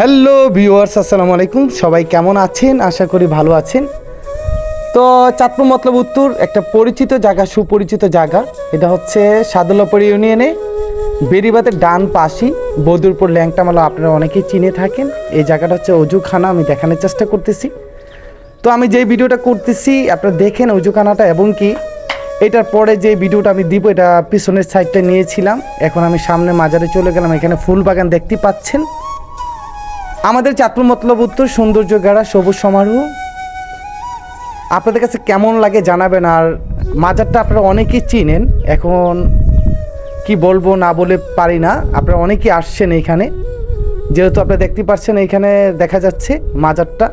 Hello viewers, আসসালামু আলাইকুম। সবাই কেমন আছেন? আশা করি ভালো আছেন। তো চাঁদপুর মতলব উত্তর একটা পরিচিত জায়গা, সুপরিচিত জায়গা। এটা হচ্ছে সাদুল্লাপুর ইউনিয়নে বেরিবাদের ডান পাশি বদুরপুর ল্যাংটামালা। আপনারা অনেকেই চিনে থাকেন। এই জায়গাটা হচ্ছে অজুখানা। আমি দেখানোর চেষ্টা করতেছি। তো আমি যেই ভিডিওটা করতেছি, আপনারা দেখেন অজুখানাটা এবং কি এটার পরে যে ভিডিওটা আমি দিব, এটা পিছনের সাইডটা নিয়েছিলাম। এখন আমি সামনে মাজারে চলে গেলাম। এখানে ফুল বাগান দেখতে পাচ্ছেন। আমাদের চাঁদপুর মতলব উত্তর, সৌন্দর্য গাড়া, সবুজ সমারোহ। আপনাদের কাছে কেমন লাগে জানাবেন, আর মাজারটা আপনারা অনেকেই চিনেন। এখন কি বলব না বলে পারি না, আপনারা অনেকেই আসছেন এইখানে যেহেতু আপনারা দেখতে পাচ্ছেন এইখানে দেখা যাচ্ছে মাজারটা।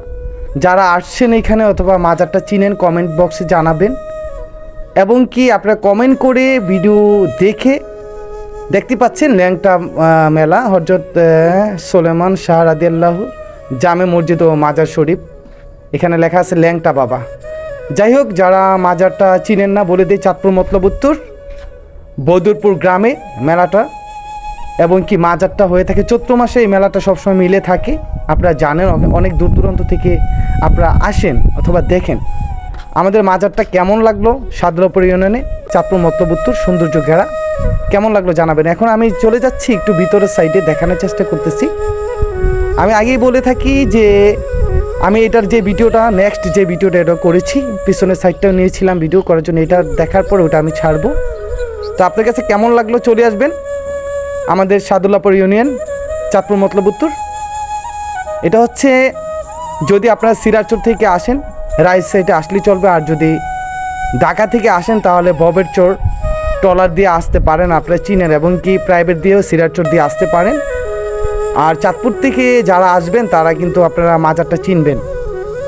যারা আসছেন এইখানে অথবা মাজারটা চিনেন কমেন্ট বক্সে জানাবেন। এবং কি আপনারা কমেন্ট করে ভিডিও দেখে দেখতে পাচ্ছেন ল্যাংটা মেলা হজরত সোলেমান শাহ রাদিয়াল্লাহু, জামে মসজিদ ও মাজার শরীফ। এখানে লেখা আছে ল্যাংটা বাবা। যাই হোক, যারা মাজারটা চিনেন না, বলে দিই চাঁদপুর মতলব উত্তর। বদরপুর গ্রামে মেলাটা, এবং কি মাজারটা হয়ে থাকে চৈত্র মাসে, এই মেলাটা সবসময় মিলে থাকে। আপনারা জানেন, অনেক দূর দূরান্ত থেকে আপনারা আসেন অথবা দেখেন। আমাদের মাজারটা কেমন লাগল সাদরাপুর ইউনিয়নে চাঁদপুর মতলব উত্তর সৌন্দর্য ঘেরা। কেমন লাগল জানাবেন। এখন আমি চলে যাচ্ছি একটু ভিতরের সাইডে দেখানোর চেষ্টা করতেছি। আমি আগেই বলে থাকি যে, আমি এটার যে ভিডিওটা নেক্সট যে ভিডিওটা এটা করেছি, পিছনের সাইডটাও নিয়েছিলাম ভিডিও করার জন্য। এটা দেখার পর ওটা আমি ছাড়বো। তো আপনার কাছে কেমন লাগল চলে আসবেন। আমাদের সাদুল্লাপুর ইউনিয়ন, চাঁদপুর মতলব উত্তর এটা হচ্ছে, যদি আপনারা সিরাজচর থেকে আসেন, রাইট সাইডে আসলেই চলবে। আর যদি ঢাকা থেকে আসেন তাহলে ববের চোর, ট্রলার দিয়ে আসতে পারেন আপনারা চিনেন এবং কি প্রাইভেট দিয়েও সিরাজচর দিয়ে আসতে পারেন। আর চাঁদপুর থেকে যারা আসবেন, তারা কিন্তু আপনারা মাজারটা চিনবেন।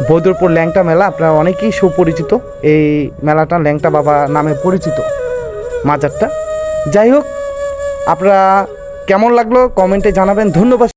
বদরপুর ল্যাংটা মেলা আপনারা অনেকেই সুপরিচিত। এই মেলাটা ল্যাংটা বাবা নামে পরিচিত মাজারটা। যাই হোক, আপনারা কেমন লাগল কমেন্টে জানাবেন। ধন্যবাদ।